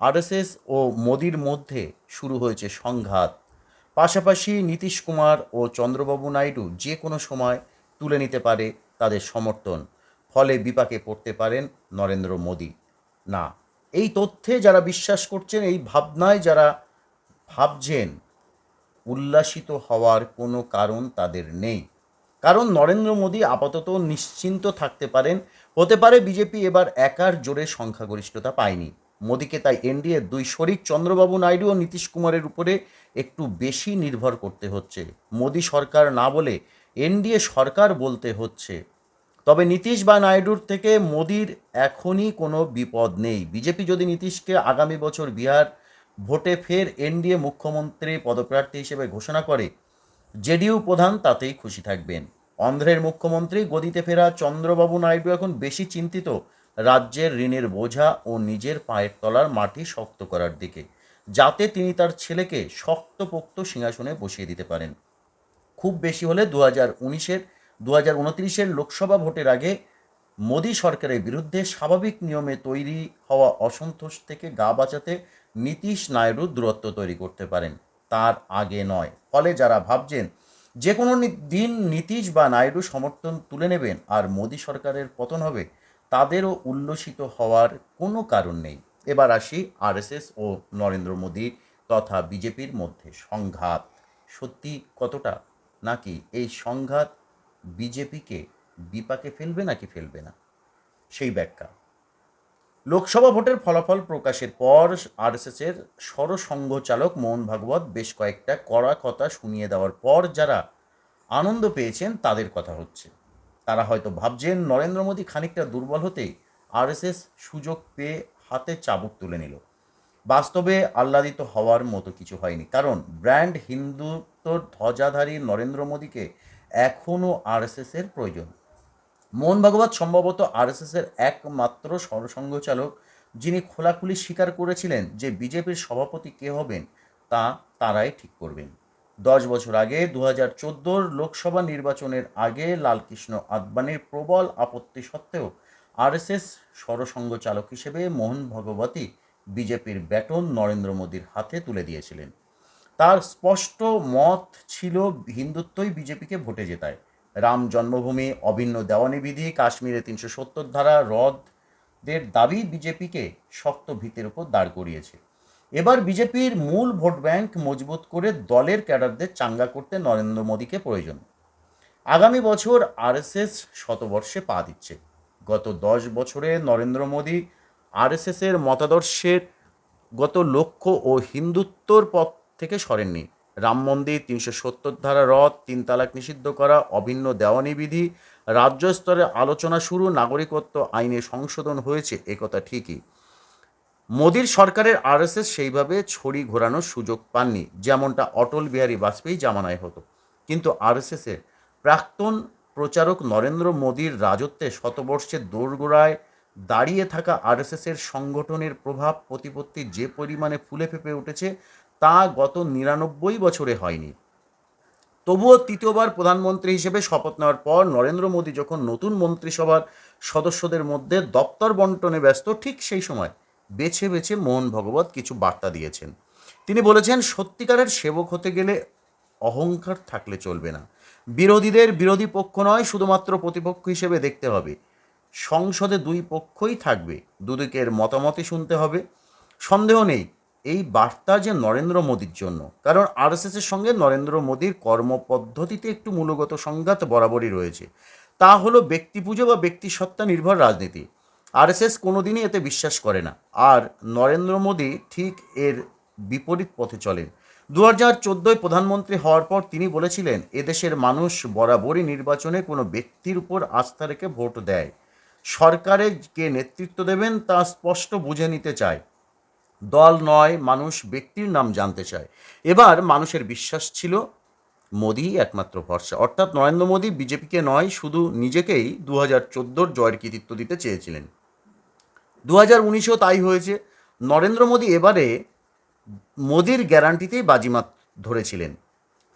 RSS ও মোদির মধ্যে শুরু হয়েছে সংঘাত। পাশাপাশি নীতিশ কুমার ও চন্দ্রবাবু নাইডু যে কোনো সময় তুলে নিতে পারে তাদের সমর্থন, ফলে বিপাকে পড়তে পারেন নরেন্দ্র মোদি। না, এই তথ্যে যারা বিশ্বাস করছেন, এই ভাবনায় যারা ভাবছেন, উল্লাসিত হওয়ার কোনো কারণ তাদের নেই। কারণ নরেন্দ্র মোদী আপাতত নিশ্চিন্ত থাকতে পারেন। হতে পারে বিজেপি এবার একার জোরে সংখ্যাগরিষ্ঠতা পায়নি। মোদীকে তাই এনডিএ দুই শরিক চন্দ্রবাবু নাইডু ও নীতিশ কুমারের উপরে একটু বেশি নির্ভর করতে হচ্ছে। মোদী সরকার না বলে এনডিএ সরকার বলতে হচ্ছে। তবে নীতিশ বা নাইডুর থেকে মোদির এখনই কোনো বিপদ নেই। বিজেপি যদি নীতিশকে আগামী বছর বিহার ভোটে ফের এনডিএ মুখ্যমন্ত্রী পদপ্রার্থী হিসেবে ঘোষণা করে, জেডিইউ প্রধান তাতেই খুশি থাকবেন। অন্ধ্রের মুখ্যমন্ত্রী গদিতে ফেরা চন্দ্রবাবু নাইডু এখন বেশি চিন্তিত রাজ্যের ঋণের বোঝা ও নিজের পায়ের তলার মাটি শক্ত করার দিকে, যাতে তিনি তার ছেলেকে শক্তপোক্ত সিংহাসনে বসিয়ে দিতে পারেন। খুব বেশি হলে দু হাজার উনিশের দু হাজার উনত্রিশের লোকসভা ভোটের আগে মোদী সরকারের বিরুদ্ধে স্বাভাবিক নিয়মে তৈরি হওয়া অসন্তোষ থেকে গা বাঁচাতে নীতিশ নাইডু দূরত্ব তৈরি করতে পারেন। তার আগে নয়। ফলে যারা ভাবছেন যে কোনো দিন নীতিশ বা নাইডু সমর্থন তুলে নেবেন, আর মোদী সরকারের পতন হবে তাদেরও উল্লসিত হওয়ার কোনো কারণ নেই। এবার আসি আরএসএস ও নরেন্দ্র মোদী তথা বিজেপির মধ্যে সংঘাত। সত্যি কতটা? নাকি এই সংঘাত বিজেপিকে বিপাকে ফেলবে নাকি ফেলবে না? সেই ব্যাখ্যা। লোকসভা ভোটের ফলাফল প্রকাশের পর আরএসএসের সরসংঘ চালক মোহন ভাগবত বেশ কয়েকটা কড়া কথা শুনিয়ে দেওয়ার পর যারা আনন্দ পেয়েছেন তাদের কথা হচ্ছে। তারা হয়তো ভাবছেন নরেন্দ্র মোদী খানিকটা দুর্বল হতেই আরএসএস সুযোগ পেয়ে হাতে চাবুক তুলে নিল। বাস্তবে আহ্লাদিত হওয়ার মতো কিছু হয়নি। কারণ ব্র্যান্ড হিন্দুত্বর ধ্বজাধারী নরেন্দ্র মোদীকে এখনও আরএসএসের প্রয়োজন। মোহন ভাগবত সম্ভবত আরএসএসের একমাত্র সরসংঘ চালক যিনি খোলাখুলি স্বীকার করেছিলেন যে বিজেপির সভাপতি কে হবেন তা তারাই ঠিক করবেন। দশ বছর আগে দু হাজার চোদ্দোর লোকসভা নির্বাচনের আগে লালকৃষ্ণ আদবানির প্রবল আপত্তি সত্ত্বেও আরএসএস সরসংঘ চালক হিসেবে মোহন ভগবতী বিজেপির ব্যাটন নরেন্দ্র মোদীর হাতে তুলে দিয়েছিলেন। তার স্পষ্ট মত ছিল হিন্দুত্বই বিজেপিকে ভোটে জেতায়। রাম জন্মভূমি, অভিন্ন দেওয়ানি বিধি, কাশ্মীরে তিনশো সত্তর ধারা রদদের দাবি বিজেপিকে শক্ত ভিতের উপর দাঁড় করিয়েছে। এবার বিজেপির মূল ভোট ব্যাংক মজবুত করে দলের ক্যাডারদের চাঙ্গা করতে নরেন্দ্র মোদীকে প্রয়োজন। আগামী বছর আরএসএস শতবর্ষে পা দিচ্ছে। গত দশ বছরে নরেন্দ্র মোদী আরএসএসের মতাদর্শের গত লক্ষ্য ও হিন্দুত্বর পথ থেকে সরেননি। রাম মন্দির, তিনশো সত্তর ধারা রদ তিন তালাক নিষিদ্ধ করা, অভিন্ন দেওয়ানি বিধি, রাজ্য স্তরে আলোচনা শুরু, নাগরিকত্ব আইনে সংশোধন হয়েছে, একথা ঠিকই। মোদীর সরকারের আরএসএস সেইভাবে ছড়ি ঘোরানোর সুযোগ পাননি, যেমনটা অটল বিহারী বাজপেয়ী জামানায় হতো। কিন্তু আরএসএসের প্রাক্তন প্রচারক নরেন্দ্র মোদীর রাজত্বে শতবর্ষের দোরগোড়ায় দাঁড়িয়ে থাকা আরএসএসের সংগঠনের প্রভাব, প্রতিপত্তি যে পরিমাণে ফুলে ফেঁপে উঠেছে, তা গত নিরানব্বই বছরে হয়নি। তবুও তৃতীয়বার প্রধানমন্ত্রী হিসেবে শপথ নেওয়ার পর নরেন্দ্র মোদী যখন নতুন মন্ত্রিসভার সদস্যদের মধ্যে দপ্তর বন্টনে ব্যস্ত, ঠিক সেই সময় বেছে বেছে মোহন ভগবত কিছু বার্তা দিয়েছেন। তিনি বলেছেন, সত্যিকারের সেবক হতে গেলে অহংকার থাকলে চলবে না। বিরোধীদের বিরোধী পক্ষ নয়, শুধুমাত্র প্রতিপক্ষ হিসেবে দেখতে হবে। সংসদে দুই পক্ষই থাকবে, দুদিকের মতামতই শুনতে হবে। সন্দেহ নেই, এই বার্তা যে নরেন্দ্র মোদীর জন্য। কারণ আরএসএসের সঙ্গে নরেন্দ্র মোদীর কর্মপদ্ধতিতে একটু মূলগত সংঘাত বরাবরই রয়েছে। তা হলো ব্যক্তি পুজো বা ব্যক্তি সত্তা নির্ভর রাজনীতি। আরএসএস কোনোদিনই এতে বিশ্বাস করে না। আর নরেন্দ্র মোদী ঠিক এর বিপরীত পথে চলেন। দু হাজার চোদ্দোয় প্রধানমন্ত্রী হওয়ার পর তিনি বলেছিলেন, এদেশের মানুষ বরাবরই নির্বাচনে কোনো ব্যক্তির উপর আস্থা রেখে ভোট দেয়। সরকারে কে নেতৃত্ব দেবেন তা স্পষ্ট বুঝে নিতে চায়। দল নয়, মানুষ ব্যক্তির নাম জানতে চায়। এবার মানুষের বিশ্বাস ছিল মোদিই একমাত্র ভরসা। অর্থাৎ নরেন্দ্র মোদী বিজেপিকে নয়, শুধু নিজেকেই দু হাজার চোদ্দোর জয়ের কৃতিত্ব দিতে চেয়েছিলেন। দু হাজার উনিশেও তাই হয়েছে। নরেন্দ্র মোদী এবারে মোদির গ্যারান্টিতেই বাজিমাত ধরেছিলেন।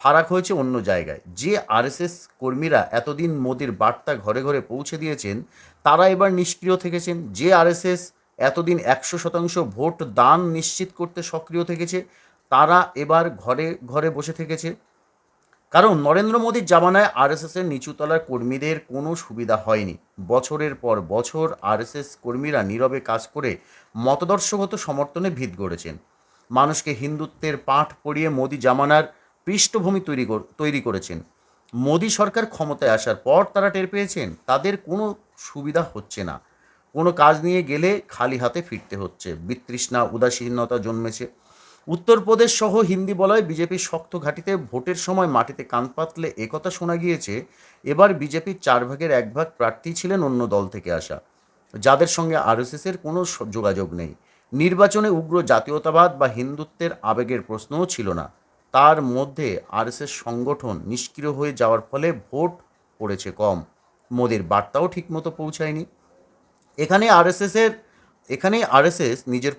ফারাক হয়েছে অন্য জায়গায়। যে আরএসএস কর্মীরা এতদিন মোদির বার্তা ঘরে ঘরে পৌঁছে দিয়েছেন, তারা এবার নিষ্ক্রিয় থেকেছেন। যে আরএসএস এতদিন একশো শতাংশ ভোট দান নিশ্চিত করতে সক্রিয় থেকেছে, তারা এবার ঘরে ঘরে বসে থেকেছে। কারণ নরেন্দ্র মোদীর জামানায় আরএসএসের নিচুতলার কর্মীদের কোনো সুবিধা হয়নি। বছরের পর বছর আরএসএস কর্মীরা নীরবে কাজ করে মতদর্শগত সমর্থনে ভিত গড়েছেন। মানুষকে হিন্দুত্বের পাঠ পড়িয়ে মোদী জামানার পৃষ্ঠভূমি তৈরি তৈরি করেছেন। মোদী সরকার ক্ষমতায় আসার পর তারা টের পেয়েছেন, তাদের কোনো সুবিধা হচ্ছে না। কোনো কাজ নিয়ে গেলে খালি হাতে ফিরতে হচ্ছে। বিতৃষ্ণা, উদাসীনতা জন্মেছে। উত্তরপ্রদেশ সহ হিন্দি বলয় বিজেপির শক্ত ঘাঁটিতে ভোটের সময় মাটিতে কান পাতলে একথা শোনা গিয়েছে, এবার বিজেপির চার ভাগের এক ভাগ প্রার্থী ছিলেন অন্য দল থেকে আসা। যাদের সঙ্গে আরএসএসের কোনো যোগাযোগ নেই। নির্বাচনে উগ্র জাতীয়তাবাদ বা হিন্দুত্বের আবেগের প্রশ্নও ছিল না। তার মধ্যে আরএসএস সংগঠন নিষ্ক্রিয় হয়ে যাওয়ার ফলে ভোট পড়েছে কম। মোদির বার্তাও ঠিকমতো পৌঁছায়নি। এখানে আরএসএসের এখানেই আরএসএস নিজের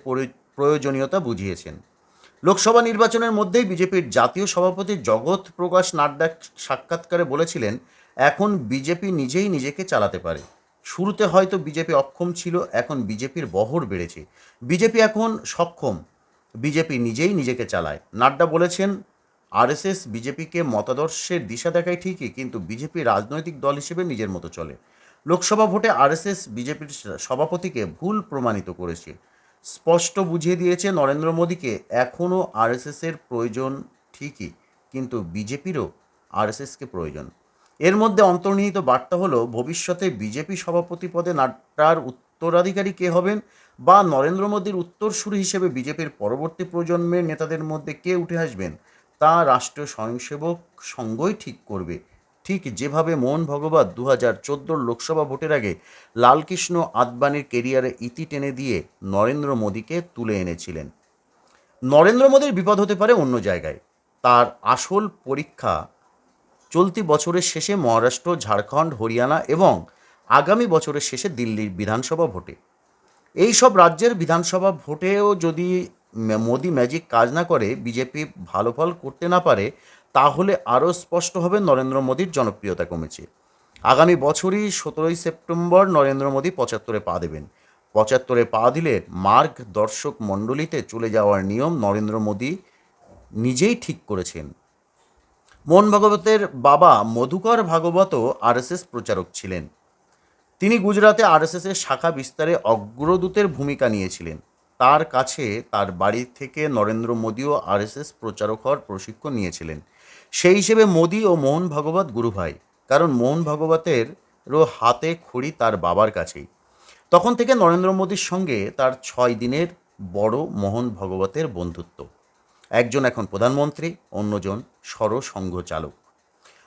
প্রয়োজনীয়তা বুঝিয়েছেন। লোকসভা নির্বাচনের মধ্যেই বিজেপির জাতীয় সভাপতি জগৎ প্রকাশ নাড্ডা সাক্ষাৎকারে বলেছিলেন, এখন বিজেপি নিজেই নিজেকে চালাতে পারে। শুরুতে হয়তো বিজেপি অক্ষম ছিল, এখন বিজেপির বহর বেড়েছে। বিজেপি এখন সক্ষম, বিজেপি নিজেই নিজেকে চালায়। নাড্ডা বলেছেন, আরএসএস বিজেপিকে মতাদর্শের দিশা দেখায় ঠিকই, কিন্তু বিজেপি রাজনৈতিক দল হিসেবে নিজের মতো চলে। লোকসভা ভোটে আরএসএস বিজেপির সভাপতিকে ভুল প্রমাণিত করেছে। স্পষ্ট বুঝিয়ে দিয়েছে নরেন্দ্র মোদীকে এখনও আরএসএসের প্রয়োজন ঠিকই, কিন্তু বিজেপিরও আরএসএসকে প্রয়োজন। এর মধ্যে অন্তর্নিহিত বার্তা হলো, ভবিষ্যতে বিজেপি সভাপতি পদে নাড্ডার উত্তরাধিকারী কে হবেন বা নরেন্দ্র মোদীর উত্তরসূরি হিসেবে বিজেপির পরবর্তী প্রজন্মের নেতাদের মধ্যে কে উঠে আসবেন, তা রাষ্ট্রীয় স্বয়ংসেবক সংঘই ঠিক করবে ঠিক যেভাবে মোহন ভগবত দু হাজার চোদ্দোর লোকসভা ভোটের আগে লালকৃষ্ণ আদবানির কেরিয়ারে ইতি টেনে দিয়ে নরেন্দ্র মোদীকে তুলে এনেছিলেন। নরেন্দ্র মোদীর বিপদ হতে পারে অন্য জায়গায়। তার আসল পরীক্ষা চলতি বছরের শেষে মহারাষ্ট্র, ঝাড়খণ্ড, হরিয়ানা এবং আগামী বছরের শেষে দিল্লির বিধানসভা ভোটে। এই সব রাজ্যের বিধানসভা ভোটেও যদি মোদি ম্যাজিক কাজ না করে, বিজেপি ভালো ফল করতে না পারে তাহলে আরও স্পষ্ট হবে নরেন্দ্র মোদীর জনপ্রিয়তা কমেছে। আগামী বছরই সতেরোই সেপ্টেম্বর নরেন্দ্র মোদী পঁচাত্তরে পা দেবেন। পঁচাত্তরে পা দিলে মার্গ দর্শক মণ্ডলীতে চলে যাওয়ার নিয়ম নরেন্দ্র মোদী নিজেই ঠিক করেছেন। মোহন ভাগবতের বাবা মধুকর ভাগবতও আরএসএস প্রচারক ছিলেন। তিনি গুজরাটে আরএসএসের শাখা বিস্তারে অগ্রদূতের ভূমিকা নিয়েছিলেন। তার কাছে তার বাড়ি থেকে নরেন্দ্র মোদীও আরএসএস প্রচারক হওয়ার প্রশিক্ষণ নিয়েছিলেন। সেই হিসেবে মোদী ও মোহন ভাগবত গুরু ভাই, কারণ মোহন ভাগবতেরও হাতে খড়ি তার বাবার কাছেই। তখন থেকে নরেন্দ্র মোদীর সঙ্গে তার ছয় দিনের বড় মোহন ভগবতের বন্ধুত্ব। একজন এখন প্রধানমন্ত্রী, অন্যজন সরসংঘ চালক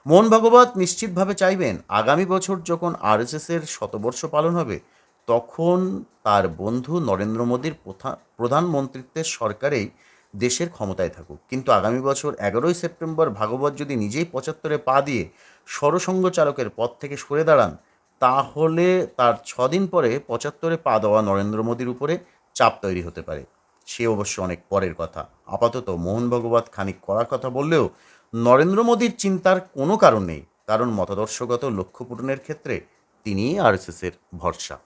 মোহন ভগবত নিশ্চিতভাবে চাইবেন আগামী বছর যখন আরএসএসের শতবর্ষ পালন হবে, তখন তার বন্ধু নরেন্দ্র মোদীর প্রধানমন্ত্রিত্বের সরকারেই দেশের ক্ষমতায় থাকুক। কিন্তু আগামী বছর এগারোই সেপ্টেম্বর ভাগবত যদি নিজেই পঁচাত্তরে পা দিয়ে সরসংঘ চালকের পদ থেকে সরে দাঁড়ান, তাহলে তার ছদিন পরে পঁচাত্তরে পা দেওয়া নরেন্দ্র মোদীর উপরে চাপ তৈরি হতে পারে। সে অবশ্য অনেক পরের কথা। আপাতত মোহন ভগবত খানিক করার কথা বললেও নরেন্দ্র মোদীর চিন্তার কোনো কারণ নেই। কারণ মতাদর্শগত লক্ষ্য পূরণের ক্ষেত্রে তিনিই আরএসএসের ভরসা।